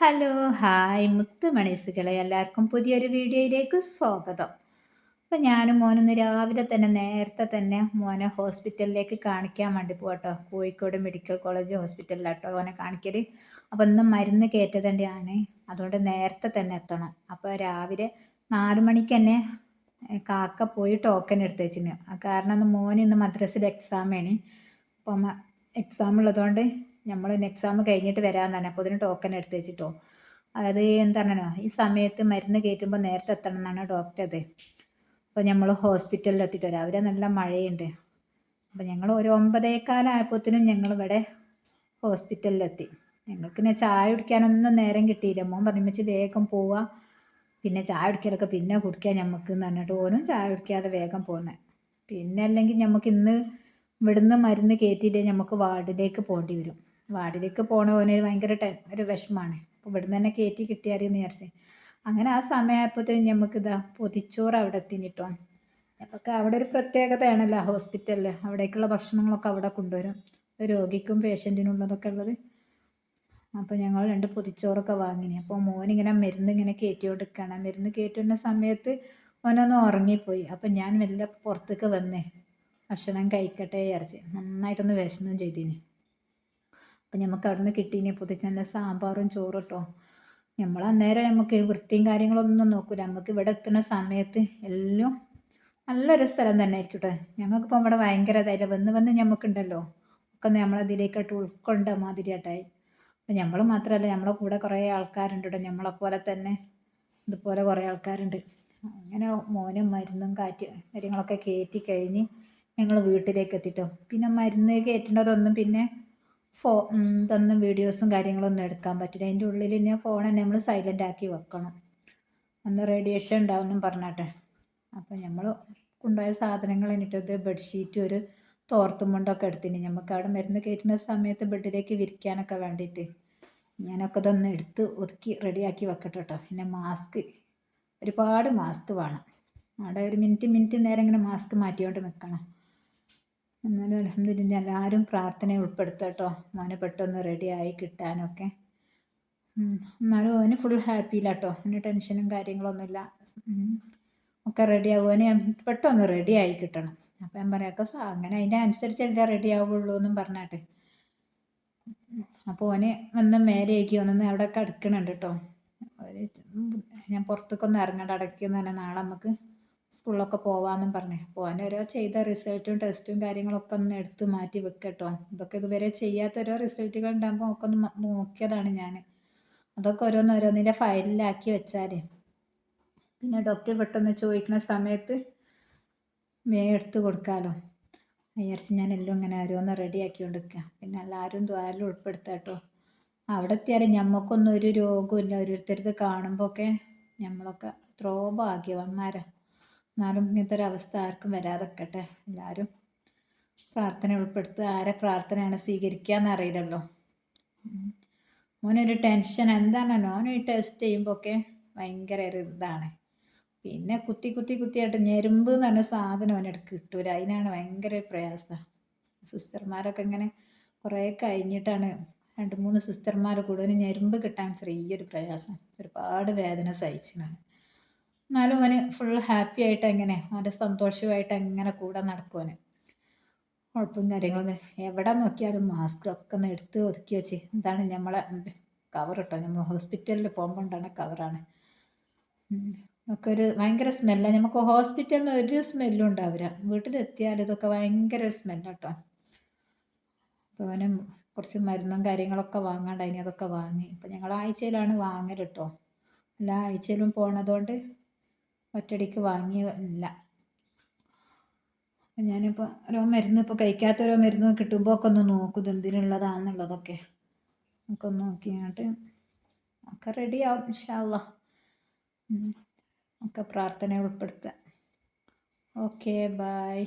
Hello hi മുത്ത് മണീസുകളെ എല്ലാവർക്കും പുതിയൊരു വീഡിയോയിലേക്ക് സ്വാഗതം. അപ്പോൾ ഞാനും മോനൊന്ന് രാവിലെ തന്നെ നേരത്തെ തന്നെ മോനെ ഹോസ്പിറ്റലിലേക്ക് കാണിക്കാൻ വേണ്ടി പോകട്ടോ കോഴിക്കോട് മെഡിക്കൽ കോളേജ് ഹോസ്പിറ്റലിലാട്ടോ മോനെ കാണിക്കൽ അപ്പോൾ ഇന്ന് മരുന്ന് കയറ്റതന്നെയാണ്. അതുകൊണ്ട് നേരത്തെ തന്നെ എത്തണം. അപ്പോൾ രാവിലെ നാല് മണിക്ക് തന്നെ കാക്ക പോയി ടോക്കൺ എടുത്ത് വെച്ചിന് കാരണം മോൻ ഇന്ന് മദ്രസിൽ എക്സാമാണ് അപ്പം എക്സാം ഉള്ളതുകൊണ്ട് നമ്മൾ എക്സാം കഴിഞ്ഞിട്ട് വരാമെന്നാണ് അപ്പോൾ അതിന് ടോക്കൺ എടുത്ത് വെച്ചിട്ടോ. അത് എന്താണോ ഈ സമയത്ത് മരുന്ന് കയറ്റുമ്പോൾ നേരത്തെ എത്തണം എന്നാണ് ഡോക്ടർ അത് അപ്പോൾ നമ്മൾ ഹോസ്പിറ്റലിൽ എത്തിയിട്ട് രാവിലെ നല്ല മഴയുണ്ട്. അപ്പോൾ ഞങ്ങൾ ഒരു ഒമ്പതേക്കാലായപ്പോഴത്തേനും ഞങ്ങൾ ഇവിടെ ഹോസ്പിറ്റലിലെത്തി ഞങ്ങൾക്ക് പിന്നെ ചായ കുടിക്കാനൊന്നും നേരം കിട്ടിയില്ല. മോൻ പറഞ്ഞു വേഗം പോവുക പിന്നെ ചായ കുടിക്കലൊക്കെ പിന്നെ കുടിക്കാൻ ഞമ്മക്ക് എന്ന് പറഞ്ഞിട്ട് ഓനും ചായ കുടിക്കാതെ വേഗം പോകുന്നത് പിന്നെ അല്ലെങ്കിൽ നമുക്ക് ഇന്ന് ഇവിടുന്ന് മരുന്ന് കയറ്റിയില്ലേ നമുക്ക് വാർഡിലേക്ക് പോകേണ്ടി വരും. വാർഡിലേക്ക് പോണവന് ഭയങ്കര ടെൻ ഒരു വിഷമമാണ് അപ്പോൾ ഇവിടുന്ന് തന്നെ കയറ്റി കിട്ടിയാലെന്ന് വിചാരിച്ച്. അങ്ങനെ ആ സമയമായപ്പോഴത്തേനും നമുക്ക് ഇതാ പൊതിച്ചോറ് അവിടെ എത്തിനിട്ടോ നമുക്ക് അവിടെ ഒരു പ്രത്യേകതയാണല്ലോ ഹോസ്പിറ്റലിൽ അവിടേക്കുള്ള ഭക്ഷണങ്ങളൊക്കെ അവിടെ കൊണ്ടുവരും. രോഗിക്കും പേഷ്യന്റിനും ഉള്ളതൊക്കെ ഉള്ളത്. അപ്പോൾ ഞങ്ങൾ രണ്ട് പൊതിച്ചോറൊക്കെ വാങ്ങിനി. അപ്പോൾ മോനിങ്ങനെ മരുന്ന് ഇങ്ങനെ കയറ്റി കൊടുക്കണം മരുന്ന് കയറ്റുന്ന സമയത്ത് ഓനൊന്ന് ഉറങ്ങിപ്പോയി. അപ്പം ഞാൻ മെല്ലെ പുറത്തേക്ക് വന്നേ ഭക്ഷണം കഴിക്കട്ടെ വിചാരിച്ച് നന്നായിട്ടൊന്ന് വിശന്നും ചെയ്തിനി. അപ്പം നമുക്ക് അവിടെ നിന്ന് കിട്ടീനി പൊതിച്ച് നല്ല സാമ്പാറും ചോറും കേട്ടോ നമ്മൾ അന്നേരം നമുക്ക് വൃത്തിയും കാര്യങ്ങളൊന്നും നോക്കൂല. നമുക്ക് ഇവിടെ എത്തുന്ന സമയത്ത് എല്ലാം നല്ലൊരു സ്ഥലം തന്നെ ആയിരിക്കും കേട്ടോ ഞങ്ങൾക്കിപ്പോൾ ഇവിടെ ഭയങ്കര ധൈര്യം വന്ന് വന്ന് ഞമ്മക്കുണ്ടല്ലോ. ഒക്കെ നമ്മളതിലേക്കായിട്ട് ഉൾക്കൊണ്ട മാതിരിയായിട്ടായി അപ്പം നമ്മൾ മാത്രമല്ല നമ്മളെ കൂടെ കുറേ ആൾക്കാരുണ്ട് കേട്ടോ നമ്മളെ പോലെ തന്നെ ഇതുപോലെ കുറേ ആൾക്കാരുണ്ട്. അങ്ങനെ മോനും മരുന്നും കാറ്റ് കാര്യങ്ങളൊക്കെ കയറ്റി കഴിഞ്ഞ് ഞങ്ങൾ വീട്ടിലേക്ക് എത്തിട്ടോ പിന്നെ മരുന്ന് കയറ്റേണ്ടതൊന്നും പിന്നെ ഫോ ഇതൊന്നും വീഡിയോസും കാര്യങ്ങളൊന്നും എടുക്കാൻ പറ്റില്ല. അതിന്റെ ഉള്ളിൽ ഞാൻ ഫോൺ നമ്മൾ സൈലന്റ് ആക്കി വെക്കണം. അന്ന് റേഡിയേഷൻ ഉണ്ടാവുമെന്നും പറഞ്ഞാട്ടെ. അപ്പോൾ നമ്മൾ കൊണ്ടുപോയ സാധനങ്ങൾ എന്നിട്ടത് ബെഡ്ഷീറ്റ് ഒരു തോർത്തും മുണ്ടൊക്കെ എടുത്തിന്. നമുക്ക് അവിടെ മരുന്ന് കയറ്റുന്ന സമയത്ത് ബെഡിലേക്ക് വിരിക്കാനൊക്കെ വേണ്ടിയിട്ട് ഞാനൊക്കെ ഇതൊന്ന് എടുത്ത് ഒതുക്കി റെഡിയാക്കി വെക്കട്ടെ കേട്ടോ പിന്നെ മാസ്ക് ഒരുപാട് മാസ്ക് വേണം. അവിടെ ഒരു മിനിറ്റ് മിനിറ്റ് നേരം ഇങ്ങനെ മാസ്ക് മാറ്റിക്കൊണ്ട് നിൽക്കണം എന്നാലും അലഹമ്മദില്ല എല്ലാവരും പ്രാർത്ഥന ഉൾപ്പെടുത്തട്ടോ മോനെ പെട്ടെന്ന് റെഡിയായി കിട്ടാനൊക്കെ. എന്നാലും ഓന് ഫുൾ ഹാപ്പിയിലാട്ടോ അവന് ടെൻഷനും കാര്യങ്ങളൊന്നുമില്ല. ഒക്കെ റെഡിയാവും ഓന് പെട്ടെന്ന് റെഡി ആയി കിട്ടണം. അപ്പം ഞാൻ പറയാം അങ്ങനെ അതിന്റെ അനുസരിച്ചല്ലേ റെഡി ആവുള്ളൂ എന്നും പറഞ്ഞാട്ടെ. അപ്പോൾ ഓന് വന്ന് മേലേക്ക് ആക്കി അവിടെ കിടക്കണുണ്ട് കേട്ടോ ഞാൻ പുറത്തേക്കൊന്ന് ഇറങ്ങണ്ട. അടയ്ക്കുമെന്ന് തന്നെ നാളെ നമുക്ക് സ്കൂളിലൊക്കെ പോവാമെന്നും പറഞ്ഞ്. പോവാൻ ചെയ്ത റിസൾട്ടും ടെസ്റ്റും കാര്യങ്ങളൊക്കെ ഒന്ന് എടുത്ത് മാറ്റി വെക്കട്ടോ. ഇതൊക്കെ ഇതുവരെ ചെയ്യാത്ത ഓരോ റിസൾട്ടുകൾ ഉണ്ടാകുമ്പോൾ ഒക്കെ ഒന്ന് നോക്കിയതാണ് ഞാൻ അതൊക്കെ ഓരോന്ന് ഓരോന്നിന്റെ ഫയലിലാക്കി വെച്ചാൽ പിന്നെ ഡോക്ടർ പെട്ടെന്ന് ചോദിക്കുന്ന സമയത്ത് മേ എടുത്ത് കൊടുക്കാമല്ലോ വിചാരിച്ച് ഞാൻ എല്ലാം ഇങ്ങനെ ഓരോന്ന് റെഡിയാക്കി കൊണ്ടിരിക്കുക പിന്നെ എല്ലാവരും ദ്വാരം ഉൾപ്പെടുത്തുക കേട്ടോ അവിടെ എത്തിയാലും ഞമ്മക്കൊന്നും ഒരു രോഗമില്ല ഓരോരുത്തരത് കാണുമ്പോൾ ഒക്കെ നമ്മളൊക്കെ എത്രയോ ഭാഗ്യവന്മാരാണ് എന്നാലും ഇങ്ങനത്തെ ഒരു അവസ്ഥ ആർക്കും വരാതെക്കട്ടെ എല്ലാവരും പ്രാർത്ഥന ഉൾപ്പെടുത്തുക. ആരെ പ്രാർത്ഥനയാണ് സ്വീകരിക്കുക അറിയില്ലല്ലോ മോനൊരു ടെൻഷൻ എന്താണല്ലോ മോൻ ഈ ടെസ്റ്റ് ചെയ്യുമ്പോൾ ഒക്കെ ഭയങ്കര ഒരു ഇതാണ്. പിന്നെ കുത്തി കുത്തി കുത്തിയായിട്ട് ഞെരുമ്പ് എന്ന് പറഞ്ഞ സാധനം അവനെടുത്ത് കിട്ടൂല. അതിനാണ് ഭയങ്കര പ്രയാസം. സിസ്റ്റർമാരൊക്കെ ഇങ്ങനെ കുറേ കഴിഞ്ഞിട്ടാണ് രണ്ട് മൂന്ന് സിസ്റ്റർമാർ കൂടുതൽ ഞെരുമ്പ് കിട്ടാൻ ചെറിയൊരു പ്രയാസം. ഒരുപാട് വേദന സഹിച്ചിട്ടാണ്. എന്നാലും അവന് ഫുൾ ഹാപ്പി ആയിട്ട് എങ്ങനെ അവന്റെ സന്തോഷമായിട്ട് എങ്ങനെ കൂടെ നടക്കുവാന്? കുഴപ്പം കാര്യങ്ങളൊന്നും എവിടെ നോക്കിയാലും മാസ്ക് ഒക്കെ ഒന്ന് എടുത്ത് ഒതുക്കി വെച്ച്. ഇതാണ് നമ്മളെ കവർ കേട്ടോ നമ്മൾ ഹോസ്പിറ്റലിൽ പോകുമ്പോൾ ഉണ്ടാണ് കവറാണ് ഒക്കെ ഒരു ഭയങ്കര സ്മെല്ലാണ് നമുക്ക് ഹോസ്പിറ്റലിൽ നിന്ന് ഒരു സ്മെല്ലും ഉണ്ടാവില്ല. വീട്ടിലെത്തിയാൽ ഇതൊക്കെ ഭയങ്കര സ്മെല്ല കേട്ടോ അപ്പോൾ അവന് കുറച്ച് മരുന്നും കാര്യങ്ങളൊക്കെ വാങ്ങാണ്ടായിനി. അതൊക്കെ വാങ്ങി. ഇപ്പം ഞങ്ങൾ ആഴ്ചയിലാണ് വാങ്ങൽ കേട്ടോ എല്ലാ ആഴ്ചയിലും പോണതുകൊണ്ട് ഒറ്റയടിക്ക് വാങ്ങിയതല്ല അപ്പം ഞാനിപ്പോൾ ഓരോ മരുന്ന് ഇപ്പോൾ കഴിക്കാത്ത ഓരോ മരുന്ന് കിട്ടുമ്പോൾ ഒക്കെ ഒന്ന് നോക്കും എന്തിനുള്ളതാണെന്നുള്ളതൊക്കെ ഒക്കെ ഒന്ന് നോക്കിയിട്ട് ഒക്കെ റെഡിയാവും ഇൻഷാല്ല ഒക്കെ പ്രാർത്ഥന ഉൾപ്പെടുത്തുക. Okay bye